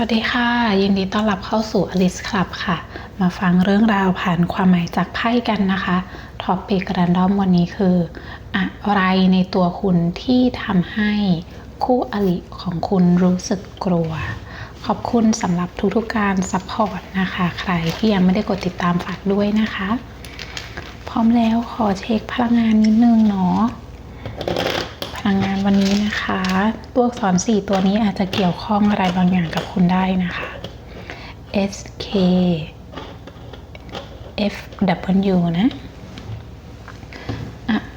วัสดีค่ะ ยินดีต้อนรับเข้าสู่ Alice Club ค่ะ มาฟังเรื่องราวผ่านความหมายจากไพ่กันนะคะท็อปปิกรันดอมวันนี้คือ อะไรในตัวคุณที่ทำให้คู่อริของคุณรู้สึกกลัว ขอบคุณสำหรับทุกๆการซัพพอร์ตนะคะ ใครที่ยังไม่ได้กดติดตามฝากด้วยนะคะ พร้อมแล้วขอเช็คพลังงานนิดนึงเนาะ ลังงานวันนี้นะคะ ตัวอักษรสี่ตัวนี้อาจจะเกี่ยวข้องอะไรบางอย่างกับคุณได้นะคะ S K F W นะ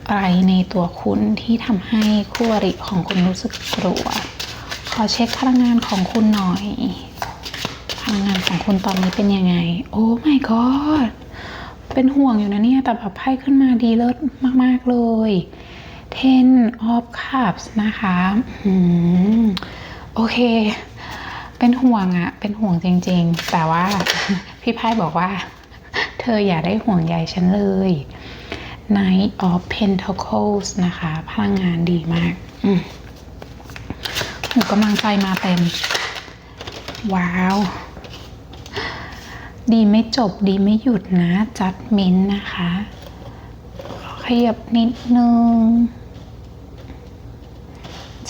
อะไรในตัวคุณที่ทำให้คู่อริของคุณรู้สึกกลัว ขอเช็คพลังงานของคุณหน่อย พลังงานของคุณตอนนี้เป็นยังไง โอ้ my god เป็นห่วงอยู่นะเนี่ย แต่แบบไพ่ขึ้นมาดีเลิศมาก ๆ เลย Ten of Cups นะคะอืมโอเค เป็นห่วงอะเป็นห่วงจริง ๆ แต่ว่าพี่ไพ่บอกว่า เธออย่าได้ห่วงใยฉันเลย Knight of Pentacles นะคะ พลังงานดีมากอืมหูกำลังใจมาเต็ม ว้าว ดีไม่จบดีไม่หยุดนะ จัดมินนะคะ ขยับนิดนึง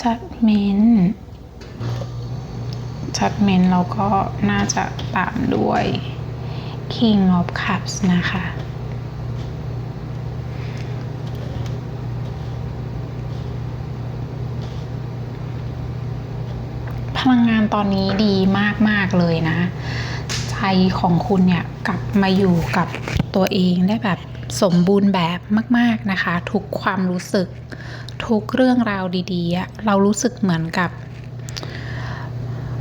จัดเมนจัดเมนเราก็น่าจะตามด้วย King of Cups นะคะ พลังงานตอนนี้ดีมาก ๆ เลยนะ ใจของคุณเนี่ย กลับมาอยู่กับตัวเองได้แบบสมบูรณ์แบบมาก ๆ นะคะ ทุกความรู้สึก ทุกเรื่องราวดีๆ เรารู้สึกเหมือนกับ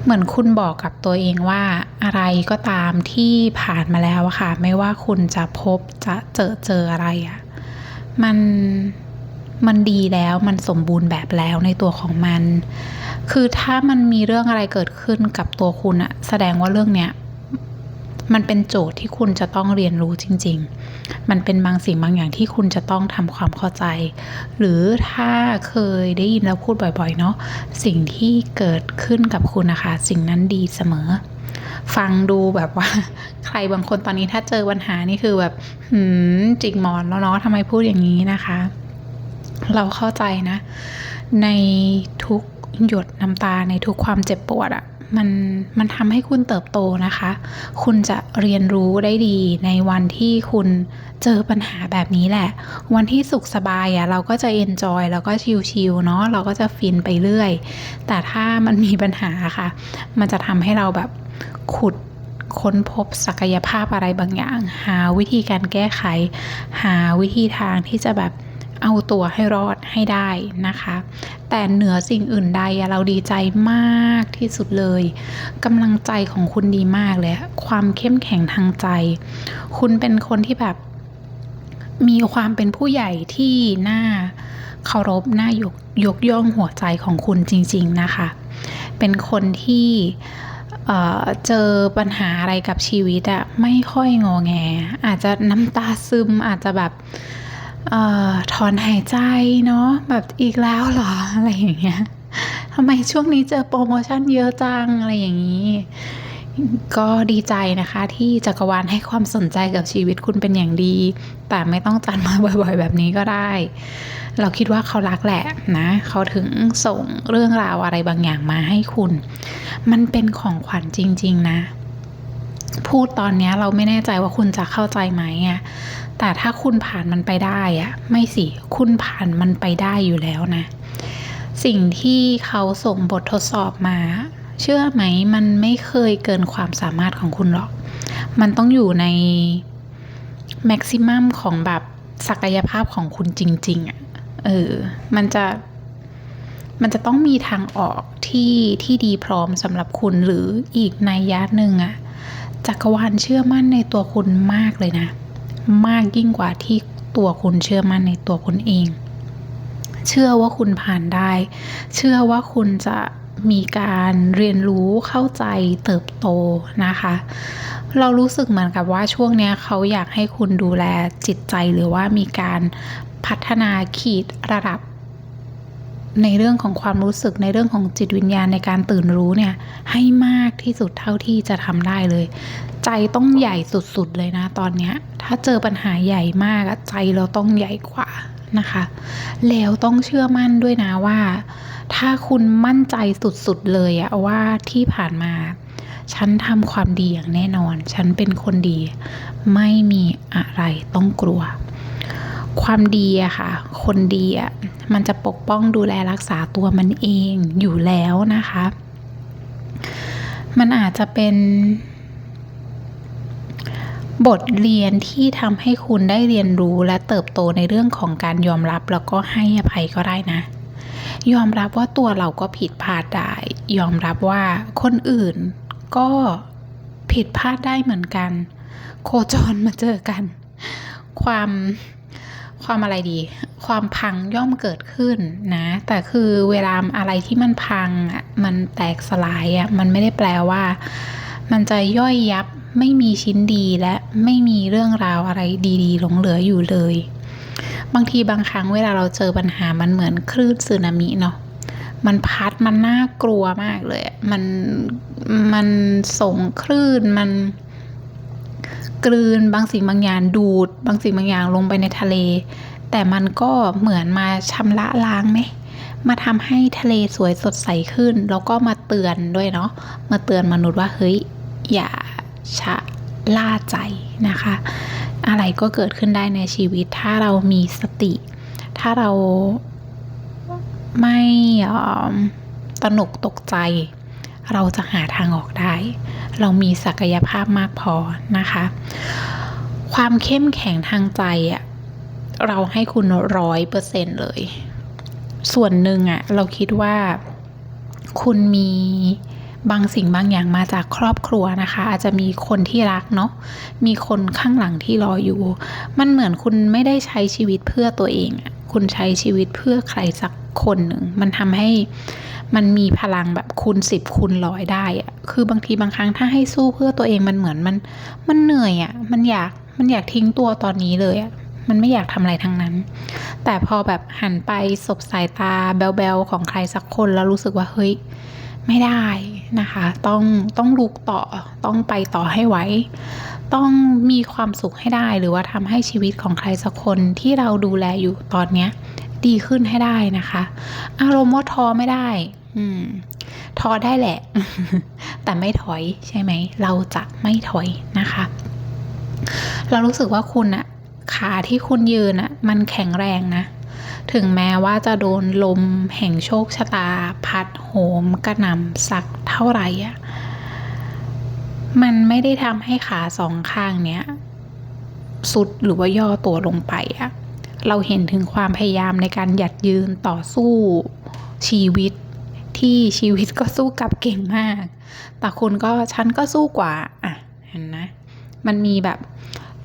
เหมือนคุณบอกกับตัวเองว่าอะไรก็ตามที่ผ่านมาแล้วอะค่ะ ไม่ว่าคุณจะพบจะเจอเจออะไรอะมันมันดีแล้วมันสมบูรณ์แบบแล้วในตัวของมัน คือถ้ามันมีเรื่องอะไรเกิดขึ้นกับตัวคุณอะแสดงว่าเรื่องเนี้ย มันเป็นโจทย์ที่คุณจะต้องเรียนรู้จริง ๆ มันเป็นบางสิ่งบางอย่างที่คุณจะต้องทำความเข้าใจ หรือถ้าเคยได้ยินแล้วพูดบ่อยๆ เนาะสิ่งที่เกิดขึ้นกับคุณนะคะ สิ่งนั้นดีเสมอ ฟังดูแบบว่า ใครบางคนตอนนี้ถ้าเจอปัญหานี่คือแบบหืมจิกหมอนแล้วเนาะทำไมพูดอย่างนี้นะคะ เราเข้าใจนะ ในทุกหยดน้ำตาในทุกความเจ็บปวดอะ มันมันทำให้คุณเติบโตนะคะ คุณจะเรียนรู้ได้ดีในวันที่คุณเจอปัญหาแบบนี้แหละ วันที่สุขสบายอะเราก็จะเอนจอยแล้วก็ชิลๆเนาะเราก็จะฟินไปเรื่อย แต่ถ้ามันมีปัญหาค่ะ มันจะทำให้เราแบบขุดค้นพบศักยภาพอะไรบางอย่าง หาวิธีการแก้ไข หาวิธีทางที่จะแบบ เอาตัวให้รอดให้ได้นะคะ แต่เหนือสิ่งอื่นใดเราดีใจมากที่สุดเลยกำลังใจของคุณดีมากเลย ความเข้มแข็งทางใจ คุณเป็นคนที่แบบมีความเป็นผู้ใหญ่ที่น่าเคารพน่ายกยกย่องหัวใจของคุณจริง ๆนะคะ เป็นคนที่เจอปัญหาอะไรกับชีวิตอะไม่ค่อยงอแง อาจจะน้ำตาซึมอาจจะแบบ ออถอนหายใจเนาะแบบอีกแล้วเหรออะไรอย่างเงี้ยทำไมช่วงนี้เจอโปรโมชั่นเยอะจังอะไรอย่างนี้ ก็ดีใจนะคะที่จักรวาลให้ความสนใจกับชีวิตคุณเป็นอย่างดี แต่ไม่ต้องจัดมาบ่อยๆ แบบนี้ก็ได้ เราคิดว่าเขารักแหละนะ เขาถึงส่งเรื่องราวอะไรบางอย่างมาให้คุณ มันเป็นของขวัญจริง ๆ นะพูดตอนนี้เราไม่แน่ใจว่าคุณจะเข้าใจไหมอะ แต่ถ้าคุณผ่านมันไปได้อะไม่สิ คุณผ่านมันไปได้อยู่แล้วนะ สิ่งที่เขาส่งบททดสอบมา เชื่อไหมมันไม่เคยเกินความสามารถของคุณหรอก มันต้องอยู่ในแม็กซิมัมของแบบศักยภาพของคุณจริง ๆอะ่ะเออ มันจะมันจะต้องมีทางออกที่ที่ดีพร้อมสำหรับคุณหรืออีกในยะหนึ่งอะจักรวาลเชื่อมั่นในตัวคุณมากเลยนะ มากยิ่งกว่าที่ตัวคุณเชื่อมั่นในตัวคุณเอง เชื่อว่าคุณผ่านได้ เชื่อว่าคุณจะมีการเรียนรู้เข้าใจเติบโตนะคะ เรารู้สึกเหมือนกับว่าช่วงนี้เขาอยากให้คุณดูแลจิตใจหรือว่ามีการพัฒนาขีดระดับ ในเรื่องของความรู้สึกในเรื่องของจิตวิญญาณในการตื่นรู้เนี่ย ให้มากที่สุดเท่าที่จะทำได้เลย ใจต้องใหญ่สุดๆเลยนะตอนเนี้ยถ้าเจอปัญหาใหญ่มากใจเราต้องใหญ่กว่านะคะ แล้วต้องเชื่อมั่นด้วยนะว่า ถ้าคุณมั่นใจสุดๆเลยอะว่าที่ผ่านมา ฉันทำความดีอย่างแน่นอน ฉันเป็นคนดี ไม่มีอะไรต้องกลัว ความดีอะค่ะ คนดีอะมันจะปกป้องดูแลรักษาตัวมันเองอยู่แล้วนะคะ มันอาจจะเป็นบทเรียนที่ทำให้คุณได้เรียนรู้และเติบโตในเรื่องของการยอมรับแล้วก็ให้อภัยก็ได้นะ ยอมรับว่าตัวเราก็ผิดพลาดได้ ยอมรับว่าคนอื่นก็ผิดพลาดได้เหมือนกัน โคจรมาเจอกัน ความ ความอะไรดี ความพังย่อมเกิดขึ้นนะ แต่คือเวลาอะไรที่มันพังอะมันแตกสลายอะมันไม่ได้แปลว่า มันจะย่อยยับไม่มีชิ้นดีและไม่มีเรื่องราวอะไรดีๆ หลงเหลืออยู่เลย บางทีบางครั้งเวลาเราเจอปัญหามันเหมือนคลื่นสึนามิเนาะมันพัดมันน่ากลัวมากเลย มันมันส่งคลื่นมัน กลืนบางสิ่งบางอย่างดูด บางสิ่งบางอย่างลงไปในทะเล แต่มันก็เหมือนมาชำระล้างไหมมาทำให้ทะเลสวยสดใสขึ้น แล้วก็มาเตือนด้วยเนาะมาเตือนมนุษย์ว่าเฮ้ยอย่าชะล่าใจนะคะ อะไรก็เกิดขึ้นได้ในชีวิต ถ้าเรามีสติ ถ้าเราไม่ออตระหนกตกใจ เราจะหาทางออกได้ เรามีศักยภาพมากพอนะคะ ความเข้มแข็งทางใจอะเราให้คุณร้อยเปอร์เซ็นเลย ส่วนหนึ่งอะเราคิดว่าคุณมีบางสิ่งบางอย่างมาจากครอบครัวนะคะ อาจจะมีคนที่รักเนาะมีคนข้างหลังที่รออยู่ มันเหมือนคุณไม่ได้ใช้ชีวิตเพื่อตัวเองอะคุณใช้ชีวิตเพื่อใครสักคนหนึ่ง มันทำให้ มันมีพลังแบบคูณสิบคูณร้อยได้อะคือบางทีบางครั้งถ้าให้สู้เพื่อตัวเองมันเหมือนมัน มันเหนื่อยอะมันอยากมันอยากทิ้งตัวตอนนี้เลยอะมันไม่อยากทำอะไรทั้งนั้น แต่พอแบบหันไปสบสายตาแบลๆของใครสักคนแล้วรู้สึกว่าเฮ้ยไม่ได้นะคะ ต้องต้องลุกต่อต้องไปต่อให้ไหวต้องมีความสุขให้ได้หรือว่าทำให้ชีวิตของใครสักคนที่เราดูแลอยู่ตอนเนี้ยดีขึ้นให้ได้นะคะ อารมณ์ว่าท้อไม่ได้ อืมท้อได้แหละ แต่ไม่ถอยใช่ไหม เราจะไม่ถอยนะคะ เรารู้สึกว่าคุณอะขาที่คุณยืนอะมันแข็งแรงนะ ถึงแม้ว่าจะโดนลมแห่งโชคชะตา พัดโหมกระหน่ำสักเท่าไหร่อะมันไม่ได้ทำให้ขาสองข้างเนี้ยสุดหรือว่าย่อตัวลงไปอะเราเห็นถึงความพยายามในการหยัดยืนต่อสู้ชีวิต ที่ชีวิตก็สู้กลับเก่งมาก แต่คุณก็ฉันก็สู้กว่า อะ เห็นนะ มันมีแบบ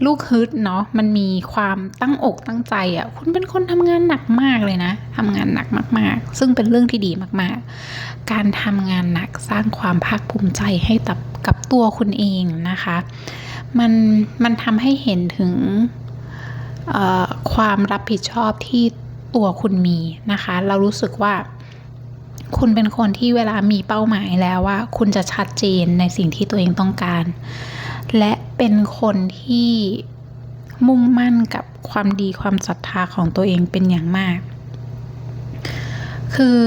ลูกฮึดเนาะ มันมีความตั้งอกตั้งใจอะ่ะ คุณเป็นคนทำงานหนักมากเลยนะทำงานหนักมาก ๆ ซึ่งเป็นเรื่องที่ดีมาก ๆ การทำงานหนักสร้างความภาคภูมิใจให้กับกับตัวคุณเองนะคะ มันมันทำให้เห็นถึงความรับผิดชอบที่ตัวคุณมีนะคะ เรารู้สึกว่า คุณเป็นคนที่เวลามีเป้าหมายแล้วว่า คุณจะชัดเจนในสิ่งที่ตัวเองต้องการ และเป็นคนที่มุ่งมั่นกับความดีความศรัทธาของตัวเองเป็นอย่างมาก คือ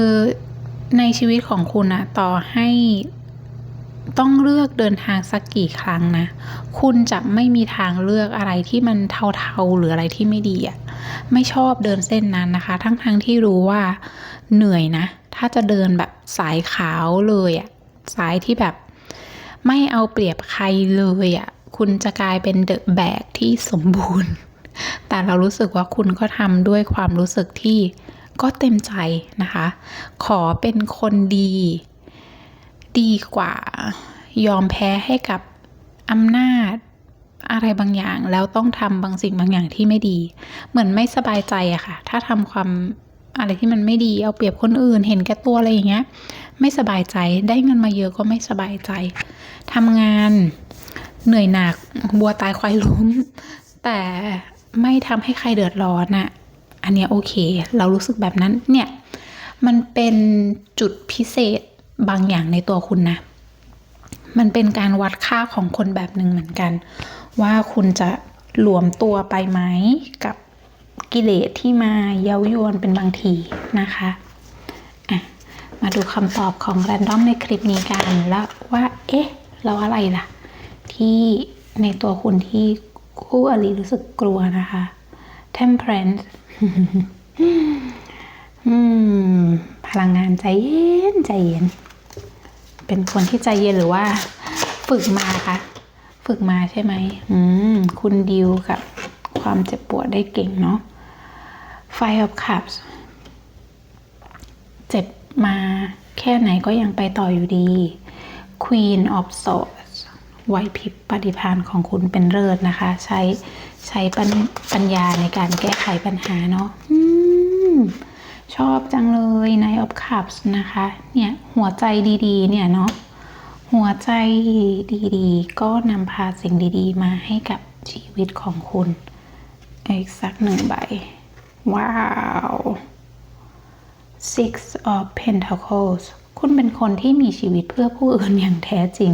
ในชีวิตของคุณอะต่อให้ต้องเลือกเดินทางสักกี่ครั้งนะ คุณจะไม่มีทางเลือกอะไรที่มันเทาๆหรืออะไรที่ไม่ดีอะไม่ชอบเดินเส้นนั้นนะคะ ทั้งๆทที่รู้ว่าเหนื่อยนะ ถ้าจะเดินแบบสายขาวเลยอะสายที่แบบไม่เอาเปรียบใครเลยอะคุณจะกลายเป็นเดอะแบกที่สมบูรณ์ แต่เรารู้สึกว่าคุณก็ทำด้วยความรู้สึกที่ก็เต็มใจนะคะ ขอเป็นคนดี ดีกว่ายอมแพ้ให้กับอำนาจอะไรบางอย่างแล้วต้องทำบางสิ่งบางอย่างที่ไม่ดี เหมือนไม่สบายใจอะค่ะ ถ้าทำความ อะไรที่มันไม่ดีเอาเปรียบคนอื่น เห็นแก่ตัวอะไรอย่างเงี้ย ไม่สบายใจได้เงินมาเยอะก็ไม่สบายใจทำงานเหนื่อยหนักบัวตายควายล้ม แต่ไม่ทำให้ใครเดือดร้อนอะอันเนี้ยโอเค เรารู้สึกแบบนั้นเนี่ยมันเป็นจุดพิเศษบางอย่างในตัวคุณนะ มันเป็นการวัดค่าของคนแบบหนึ่งเหมือนกัน ว่าคุณจะหลวมตัวไปไหมกับ กิเลสที่มาเย้ายวนเป็นบางทีนะคะะมาดูคำตอบของแรนดอมในคลิปนี้กันแล้วว่า เอ๊ะแล้วอะไรล่ะ ที่ในตัวคุณที่คู่อริรู้สึกกลัวนะคะ temperance พลังงานใจเย็นใจเย็น เป็นคนที่ใจเย็นหรือว่า ฝึกมาคะฝึกมาใช่ไหม อืม คุณดิวกับความเจ็บปวดได้เก่งเนาะ Five of Cups เจ็บมาแค่ไหนก็ยังไปต่ออยู่ดี Queen of Swords ไหวพริบปฏิภาณของคุณเป็นเลิศนะคะ ใช้ใช้ปัญปญญาในการแก้ไขปัญหาเนาะอชอบจังเลย Nine of Cups นะคะ เนี่ยหัวใจดีๆ เนี่ยเนาะหัวใจดีๆ ก็นำพาสิ่งดีๆ มาให้กับชีวิตของคุณ อีกสักหนึ่งใบ ว้าว Six of Pentacles คุณเป็นคนที่มีชีวิตเพื่อผู้อื่นอย่างแท้จริง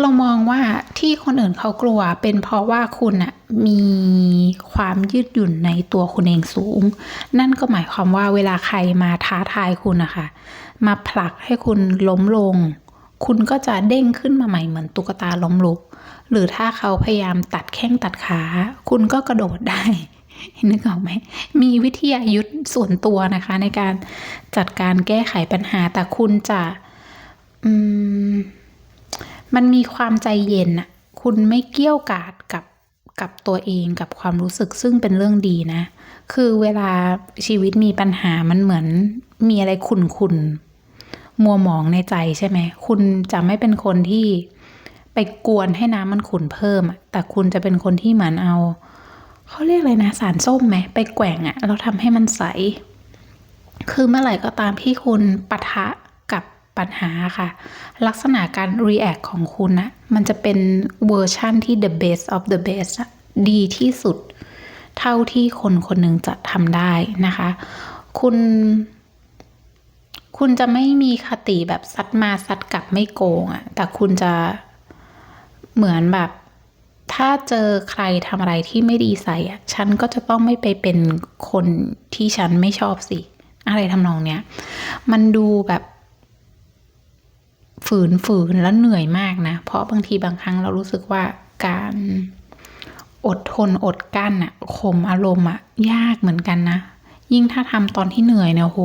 เรามองว่าที่คนอื่นเขากลัวเป็นเพราะว่าคุณอะมีความยืดหยุ่นในตัวคุณเองสูง นั่นก็หมายความว่าเวลาใครมาท้าทายคุณนะคะ มาผลักให้คุณล้มลง คุณก็จะเด้งขึ้นมาใหม่เหมือนตุ๊กตาล้มลุก หรือถ้าเขาพยายามตัดแข้งตัดขา คุณก็กระโดดได้นึกออกไหมมีวิทยายุทธส่วนตัวนะคะ ในการจัดการแก้ไขปัญหา แต่คุณจะอืมมันมีความใจเย็นอะคุณไม่เกี้ยวกาดกับกับตัวเองกับความรู้สึกซึ่งเป็นเรื่องดีนะ คือเวลาชีวิตมีปัญหามันเหมือนมีอะไรขุนขุนมัวหมองในใจใช่ไหม คุณจะไม่เป็นคนที่ ไปกวนให้น้ำมันขุนเพิ่มอะแต่คุณจะเป็นคนที่เหมือนเอาเขาเรียกอะไรนะสารส้มไหมไปแกว่งอะแล้วทำให้มันใส คือเมื่อไหร่ก็ตามที่คุณปะทะกับปัญหาค่ะ ลักษณะการ react ของคุณนะมันจะเป็นเวอร์ชั่นที่ the best of the best ดีที่สุด เท่าที่คนคนหนึ่งจะทำได้นะคะ คุณคุณจะไม่มีคติแบบซัดมาซัดกลับไม่โกงอะแต่คุณจะ เหมือนแบบ ถ้าเจอใครทำอะไรที่ไม่ดีใส่อะฉันก็จะต้องไม่ไปเป็นคนที่ฉันไม่ชอบสิ อะไรทำนองเนี้ย มันดูแบบ ฝืนฝืนแล้วเหนื่อยมากนะ เพราะบางทีบางครั้งเรารู้สึกว่าการอดทนอดกั้นอะข่มอารมณ์อะยากเหมือนกันนะ ยิ่งถ้าทำตอนที่เหนื่อยเนี่ยโห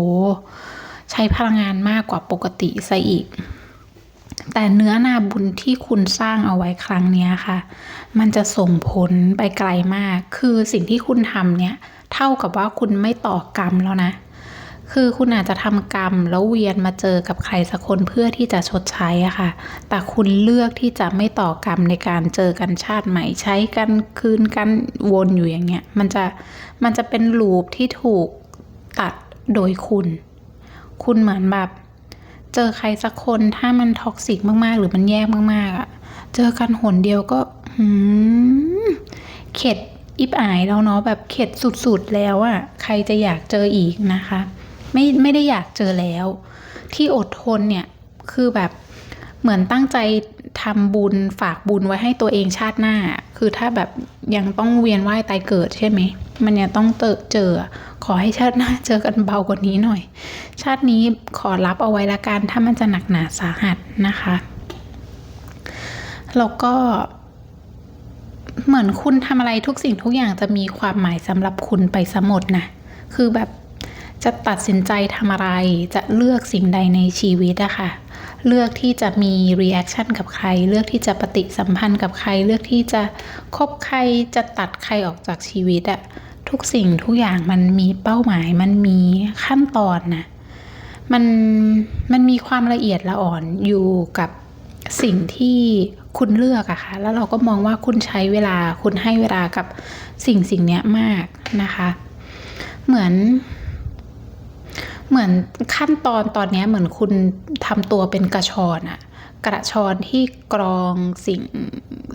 ใช้พลังงานมากกว่าปกติซะอีก แต่เนื้อนาบุญที่คุณสร้างเอาไว้ครั้งนี้ค่ะ มันจะส่งผลไปไกลมาก คือสิ่งที่คุณทำเนี่ย เท่ากับว่าคุณไม่ต่อกรรมแล้วนะ คือคุณอาจจะทำกรรมแล้วเวียนมาเจอกับใครสักคนเพื่อที่จะชดใช้อะค่ะ แต่คุณเลือกที่จะไม่ต่อกรรมในการเจอกันชาติใหม่ใช้กันคืนกันวนอยู่อย่างเงี้ย มันจะมันจะเป็นลูปที่ถูกตัดโดยคุณ คุณเหมือนแบบ เจอใครสักคนถ้ามันท็อกซิกมากๆ หรือมันแย่มากๆอะเจอกันหนเดียวก็หืมเข็ดอิบอายแล้วเนาะแบบเข็ดสุดๆแล้วอะใครจะอยากเจออีกนะคะ ไม่ไม่ได้อยากเจอแล้ว ที่อดทนเนี่ยคือแบบเหมือนตั้งใจทำบุญฝากบุญไว้ให้ตัวเองชาติหน้า คือถ้าแบบยังต้องเวียนว่ายตายเกิดใช่ไหม มันยังต้องเจอเจอ ขอให้ชาติหน้าเจอกันเบากว่านี้หน่อย ชาตินี้ขอรับเอาไว้ละกันถ้ามันจะหนักหนาสาหัสนะคะ แล้วก็เหมือนคุณทำอะไรทุกสิ่งทุกอย่างจะมีความหมายสำหรับคุณไปสมดนะ คือแบบจะตัดสินใจทำอะไรจะเลือกสิ่งใดในชีวิตอะค่ะ เลือกที่จะมี reaction กับใคร เลือกที่จะปฏิสัมพันธ์กับใคร เลือกที่จะคบใครจะตัดใครออกจากชีวิตอะ ทุกสิ่งทุกอย่างมันมีเป้าหมาย มันมีขั้นตอนนะมันมันมีความละเอียดละอ่อนอยู่กับสิ่งที่คุณเลือกอะค่ะ แล้วเราก็มองว่าคุณใช้เวลา คุณให้เวลากับสิ่งสิ่งเนี้ยมากนะคะ เหมือน เหมือนขั้นตอนตอนเนี้ยเหมือนคุณทำตัวเป็นกระชอนอะกระชอนที่กรองสิ่ง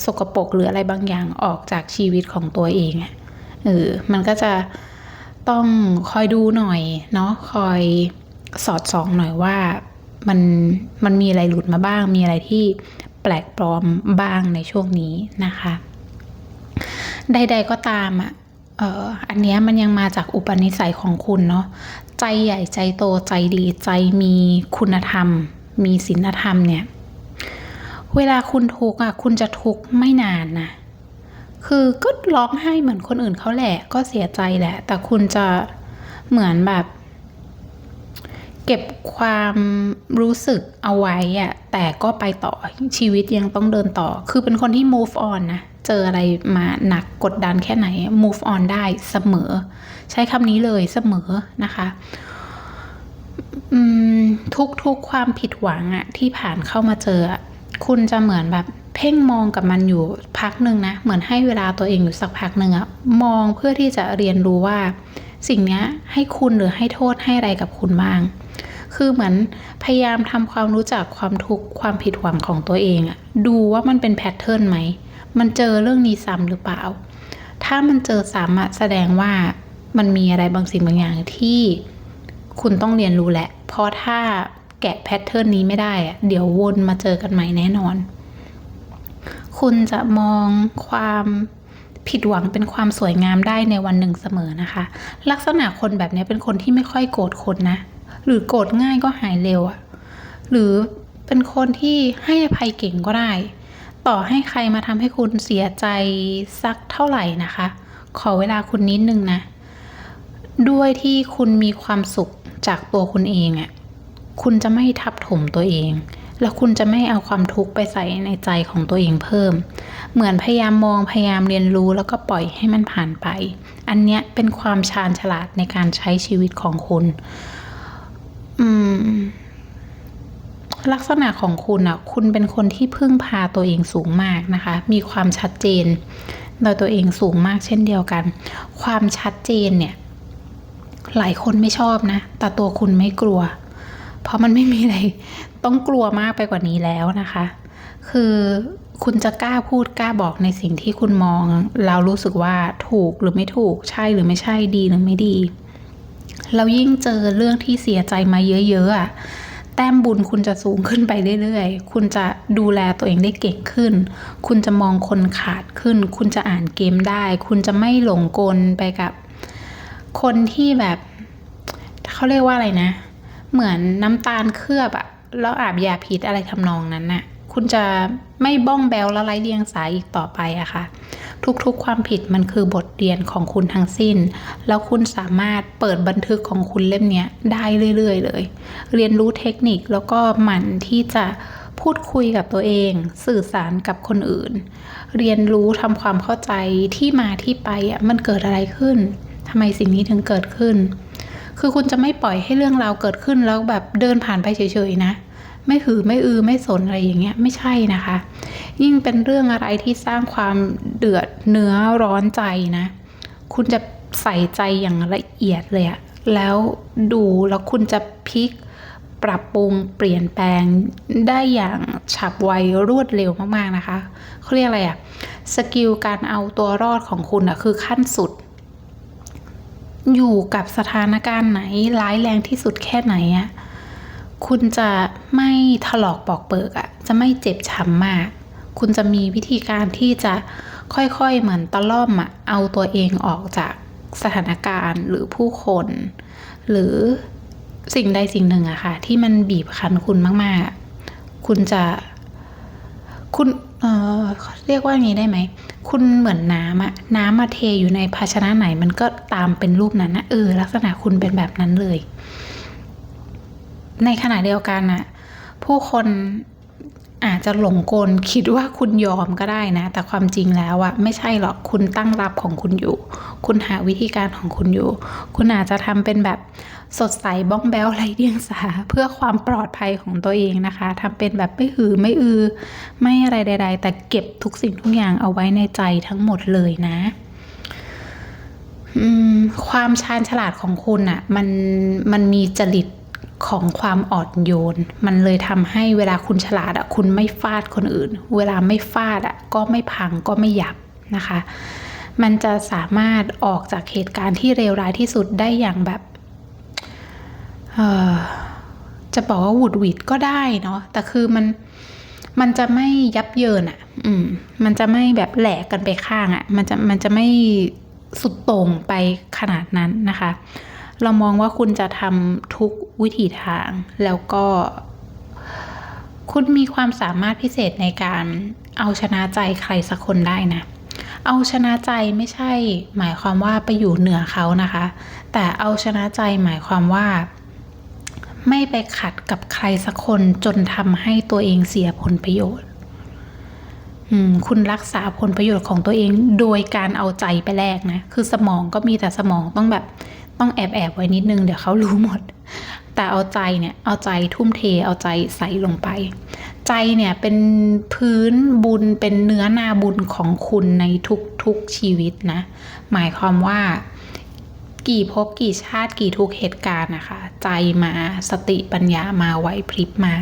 สกปรกหรืออะไรบางอย่างออกจากชีวิตของตัวเองอะ เออมันก็จะต้องคอยดูหน่อยเนาะคอยสอดส่องหน่อยว่ามันมันมีอะไรหลุดมาบ้าง มีอะไรที่แปลกปลอมบ้างในช่วงนี้นะคะ ใด ๆก็ตามอะเอออันนี้มันยังมาจากอุปนิสัยของคุณเนาะใจใหญ่ใจโตใจดีใจมีคุณธรรม มีศีลธรรมเนี่ย เวลาคุณทุกข์อะคุณจะทุกข์ไม่นานนะ คือก็ร้องไห้เหมือนคนอื่นเขาแหละ ก็เสียใจแหละ แต่คุณจะเหมือนแบบ เก็บความรู้สึกเอาไว้อะแต่ก็ไปต่อชีวิตยังต้องเดินต่อ คือเป็นคนที่ move on นะ เจออะไรมาหนักกดดันแค่ไหน move on ได้เสมอ ใช้คำนี้เลยเสมอนะคะทุกทุกความผิดหวังอะที่ผ่านเข้ามาเจอ คุณจะเหมือนแบบ เพ่งมองกับมันอยู่พักหนึ่งนะ เหมือนให้เวลาตัวเองอยู่สักพักหนึ่งอะมองเพื่อที่จะเรียนรู้ว่า สิ่งนี้ให้คุณหรือให้โทษให้อะไรกับคุณบ้าง คือเหมือนพยายามทำความรู้จักความทุกข์ความผิดหวังของตัวเองอะดูว่ามันเป็นแพทเทิร์นไหม มันเจอเรื่องนี้ซ้ำหรือเปล่า ถ้ามันเจอซ้ำอะแสดงว่ามันมีอะไรบางสิ่งบางอย่างที่คุณต้องเรียนรู้แหละ เพราะถ้าแกะแพทเทิร์นนี้ไม่ได้อะเดี๋ยววนมาเจอกันใหม่แน่นอน คุณจะมองความผิดหวังเป็นความสวยงามได้ในวันหนึ่งเสมอนะคะ ลักษณะคนแบบนี้เป็นคนที่ไม่ค่อยโกรธคนนะ หรือโกรธง่ายก็หายเร็วอะหรือเป็นคนที่ให้อภัยเก่งก็ได้ ต่อให้ใครมาทำให้คุณเสียใจสักเท่าไหร่นะคะ ขอเวลาคุณนิดนึงนะ ด้วยที่คุณมีความสุขจากตัวคุณเองอะคุณจะไม่ทับถมตัวเอง แล้วคุณจะไม่เอาความทุกข์ไปใส่ในใจของตัวเองเพิ่ม เหมือนพยายามมองพยายามเรียนรู้แล้วก็ปล่อยให้มันผ่านไป อันเนี้ยเป็นความชาญฉลาดในการใช้ชีวิตของคุณอืมลักษณะของคุณอะ คุณเป็นคนที่พึ่งพาตัวเองสูงมากนะคะ มีความชัดเจนโดยตัวเองสูงมากเช่นเดียวกัน ความชัดเจนเนี่ย หลายคนไม่ชอบนะ แต่ตัวคุณไม่กลัว เพราะมันไม่มีอะไรต้องกลัวมากไปกว่านี้แล้วนะคะ คือคุณจะกล้าพูดกล้าบอกในสิ่งที่คุณมองเรารู้สึกว่าถูกหรือไม่ถูกใช่หรือไม่ใช่ดีหรือไม่ดี เรายิ่งเจอเรื่องที่เสียใจมาเยอะๆแต้มบุญคุณจะสูงขึ้นไปเรื่อยๆ คุณจะดูแลตัวเองได้เก่งขึ้น คุณจะมองคนขาดขึ้น คุณจะอ่านเกมได้ คุณจะไม่หลงกลไปกับ คนที่แบบเขาเรียกว่าอะไรนะ เหมือนน้ำตาลเคลือบอะแล้วอาบยาพิษอะไรทำนองนั้นน่ะ คุณจะไม่บ้องแบวและไร้เดียงสายอีกต่อไปอะค่ะ ทุกๆความผิดมันคือบทเรียนของคุณทั้งสิ้น แล้วคุณสามารถเปิดบันทึกของคุณเล่มนี้ได้เรื่อยๆเลย เรียนรู้เทคนิคแล้วก็หมั่นที่จะพูดคุยกับตัวเอง สื่อสารกับคนอื่น เรียนรู้ทำความเข้าใจที่มาที่ไปอะมันเกิดอะไรขึ้นทำไมสิ่งนี้ถึงเกิดขึ้น คือคุณจะไม่ปล่อยให้เรื่องราวเกิดขึ้นแล้วแบบเดินผ่านไปเฉยๆนะไม่หือไม่อือไม่สนอะไรอย่างเงี้ยไม่ใช่นะคะ ยิ่งเป็นเรื่องอะไรที่สร้างความเดือดเนื้อร้อนใจนะ คุณจะใส่ใจอย่างละเอียดเลยอะแล้วดูแล้วคุณจะพลิกปรับปรุงเปลี่ยนแปลงได้อย่างฉับไวรวดเร็วมากๆนะคะเขาเรียกอะไรอะสกิลการเอาตัวรอดของคุณอะคือขั้นสุด อยู่กับสถานการณ์ไหนร้ายแรงที่สุดแค่ไหนอะคุณจะไม่ถลอกปอกเปิกอะจะไม่เจ็บช้ำมาก คุณจะมีวิธีการที่จะค่อยๆเหมือนตะล่อมอะเอาตัวเองออกจากสถานการณ์หรือผู้คน หรือสิ่งใดสิ่งหนึ่งอะค่ะ ที่มันบีบคั้นคุณมากๆ คุณจะ คุณเอ่อเรียกว่างี้ได้ไหม คุณเหมือนน้ำอะน้ำมาเทอยู่ในภาชนะไหน มันก็ตามเป็นรูปนั้นนะเออ ลักษณะคุณเป็นแบบนั้นเลย ในขณะเดียวกันอะผู้คน อาจจะหลงกลคิดว่าคุณยอมก็ได้นะ แต่ความจริงแล้วอะไม่ใช่หรอกคุณตั้งรับของคุณอยู่ คุณหาวิธีการของคุณอยู่ คุณอาจจะทำเป็นแบบสดใสบ้องแบ้วไรเดียงสา เพื่อความปลอดภัยของตัวเองนะคะทำเป็นแบบไม่หือไม่อือ ไม่อะไรใด ๆ แต่เก็บทุกสิ่งทุกอย่างเอาไว้ในใจทั้งหมดเลยนะความชาญฉลาดของคุณอะมันมันมีจริต ของความอ่อนโยน มันเลยทำให้เวลาคุณฉลาดอะคุณไม่ฟาดคนอื่น เวลาไม่ฟาดอะก็ไม่พังก็ไม่หยับนะคะ มันจะสามารถออกจากเหตุการณ์ที่เลวร้ายที่สุดได้อย่างแบบจะบอกว่าหวุดหวิดก็ได้เนาะแต่คือมันมันจะไม่ยับเยินอะ่ะ อืม มันจะไม่แบบแหลกกันไปข้างอะ่ะ มันจะมันจะไม่สุดโต่งไปขนาดนั้นนะคะ เรามองว่าคุณจะทำทุกวิถีทาง แล้วก็คุณมีความสามารถพิเศษในการเอาชนะใจใครสักคนได้นะ เอาชนะใจไม่ใช่ หมายความว่าไปอยู่เหนือเขานะคะ แต่เอาชนะใจหมายความว่า ไม่ไปขัดกับใครสักคนจนทำให้ตัวเองเสียผลประโยชน์คุณรักษาผลประโยชน์ของตัวเองโดยการเอาใจไปแลกนะ คือสมองก็มีแต่สมองต้องแบบ ต้องแอบแอบไว้นิดนึงเดี๋ยวเขารู้หมด แต่เอาใจเนี่ยเอาใจทุ่มเทเอาใจใส่ลงไป ใจเนี่ยเป็นพื้นบุญเป็นเนื้อนาบุญของคุณในทุกๆชีวิตนะ หมายความว่ากี่ภพกี่ชาติกี่ทุกเหตุการณ์นะคะ ใจมาสติปัญญามาไหวพริบมา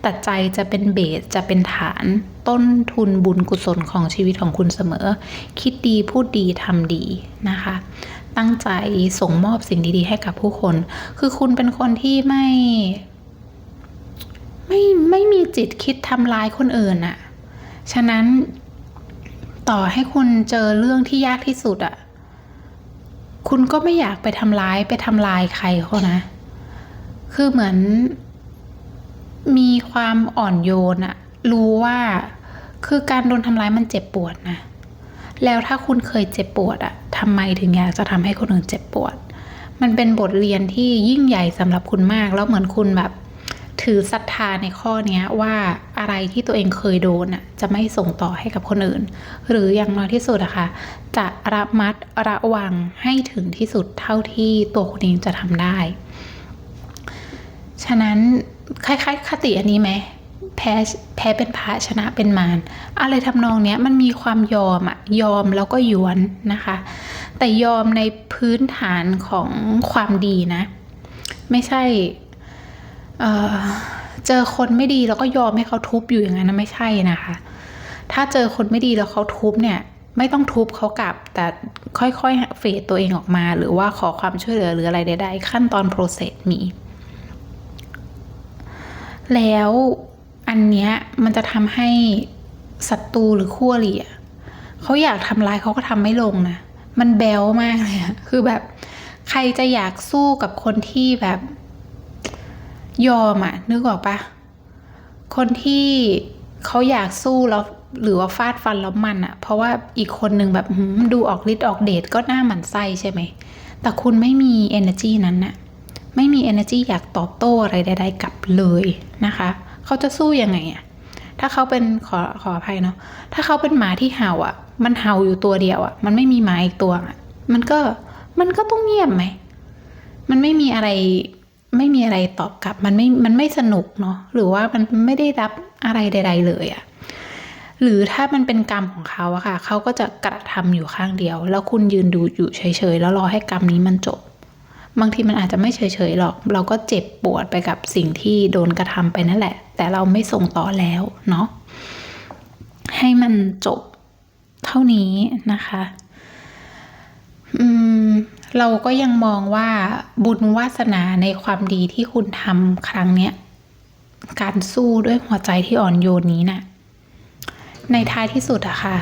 แต่ใจจะเป็นเบสจะเป็นฐานต้นทุนบุญกุศลของชีวิตของคุณเสมอ คิดดีพูดดีทำดีนะคะ ใจส่งมอบสิ่งดีๆ ให้กับผู้คน คือคุณเป็นคนที่ไม่ ไม่ไม่มีจิตคิดทำร้ายคนอื่นอะฉะนั้นต่อให้คุณเจอเรื่องที่ยากที่สุดอะคุณก็ไม่อยากไปทำร้ายไปทำลายใครเขานะ คือเหมือน มีความอ่อนโยนอะรู้ว่า คือการโดนทำร้ายมันเจ็บปวดนะ แล้วถ้าคุณเคยเจ็บปวดอะทำไมถึงอยากจะทำให้คนอื่นเจ็บปวด มันเป็นบทเรียนที่ยิ่งใหญ่สำหรับคุณมาก แล้วเหมือนคุณแบบถือศรัทธาในข้อนี้ว่าอะไรที่ตัวเองเคยโดนอะจะไม่ส่งต่อให้กับคนอื่น หรืออย่างน้อยที่สุดอะค่ะจะระมัดระวังให้ถึงที่สุดเท่าที่ตัวคุณเองจะทำได้ ฉะนั้นคล้ายๆ คติอันนี้ไหม แพ้แพ้เป็นพระชนะเป็นมารอะไรทำนองเนี้ยมันมีความยอมอะยอมแล้วก็หยวนนะคะ แต่ยอมในพื้นฐานของความดีนะ ไม่ใช่เออเจอคนไม่ดีแล้วก็ยอมให้เขาทุบอยู่อย่างนั้นนะไม่ใช่นะคะ ถ้าเจอคนไม่ดีแล้วเขาทุบเนี่ย ไม่ต้องทุบเขากลับ แต่ค่อยๆเฟดตัวเองออกมา หรือว่าขอความช่วยเหลือหรืออะไรใดๆขั้นตอน process มี แล้ว อันเนี้ยมันจะทำให้ศัตรูหรือคู่อริอะเขาอยากทำร้ายเขาก็ทำไม่ลงนะมันแบลมากเลยอะคือแบบใครจะอยากสู้กับคนที่แบบยอมอะนึกออกปะคนที่เขาอยากสู้แล้วหรือว่าฟาดฟันแล้วมันอะเพราะว่าอีกคนหนึ่งแบบดูออกฤทธิ์ออกเดชก็หน้าหมันไส้ใช่ไหม แต่คุณไม่มี energy นั้นน่ะไม่มี energy อยากตอบโต้อะไรใดๆกลับเลยนะคะ เขาจะสู้ยังไงอะถ้าเขาเป็นขอขออภัยเนาะถ้าเขาเป็นหมาที่เห่าอะมันเห่าอยู่ตัวเดียวอะมันไม่มีหมาอีกตัวอะมันก็มันก็ต้องเงียบไหมมันไม่มีอะไรไม่มีอะไรตอบกลับ มันไม่มันไม่สนุกเนาะหรือว่ามันไม่ได้รับอะไรใด ๆ เลยอะหรือถ้ามันเป็นกรรมของเขาอะค่ะ เขาก็จะกระทำอยู่ข้างเดียว แล้วคุณยืนดูอยู่เฉยๆ แล้วรอให้กรรมนี้มันจบ บางทีมันอาจจะไม่เฉยๆหรอก เราก็เจ็บปวดไปกับสิ่งที่โดนกระทำไปนั่นแหละ แต่เราไม่ส่งต่อแล้วเนาะให้มันจบเท่านี้นะคะอืมเราก็ยังมองว่าบุญวาสนาในความดีที่คุณทำครั้งเนี้ยการสู้ด้วยหัวใจที่อ่อนโยนนี้น่ะในท้ายที่สุดอะค่ะ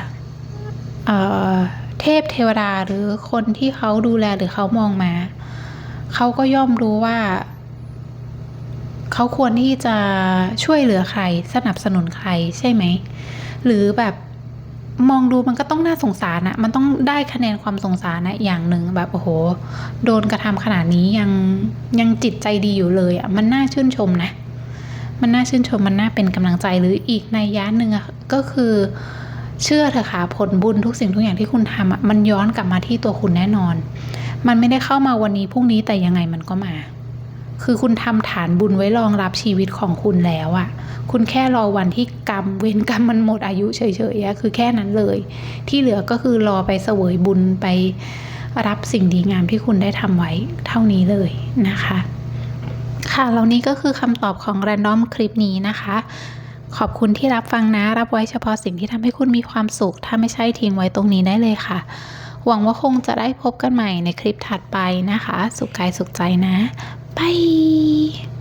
เออเทพเทวดาหรือคนที่เขาดูแลหรือเขามองมา เขาก็ย่อมรู้ว่า เขาควรที่จะช่วยเหลือใคร สนับสนุนใครใช่ไหม หรือแบบมองดูมันก็ต้องน่าสงสารนะมันต้องได้คะแนนความสงสารนะอย่างหนึ่งแบบโอ้โห โดนกระทำขนาดนี้ยังยังจิตใจดีอยู่เลยอะมันน่าชื่นชมนะ มันน่าชื่นชมมันน่าเป็นกำลังใจหรืออีกในยยะหนึ่งอะก็คือเชื่อเถอะค่ะผลบุญทุกสิ่งทุกอย่างที่คุณทำอะมันย้อนกลับมาที่ตัวคุณแน่นอน มันไม่ได้เข้ามาวันนี้พรุ่งนี้แต่ยังไงมันก็มา คือคุณทำฐานบุญไว้รองรับชีวิตของคุณแล้วอะคุณแค่รอวันที่กรรมเวรกรรมมันหมดอายุเฉยๆอะคือแค่นั้นเลย ที่เหลือก็คือรอไปเสวยบุญไปรับสิ่งดีงามที่คุณได้ทำไว้เท่านี้เลยนะคะ ค่ะแล้วนี้ก็คือคำตอบของ Random คลิปนี้นะคะ ขอบคุณที่รับฟังนะ รับไว้เฉพาะสิ่งที่ทำให้คุณมีความสุข ถ้าไม่ใช่ทิ้งไว้ตรงนี้ได้เลยค่ะ หวังว่าคงจะได้พบกันใหม่ในคลิปถัดไปนะคะ สุขกายสุขใจนะบาย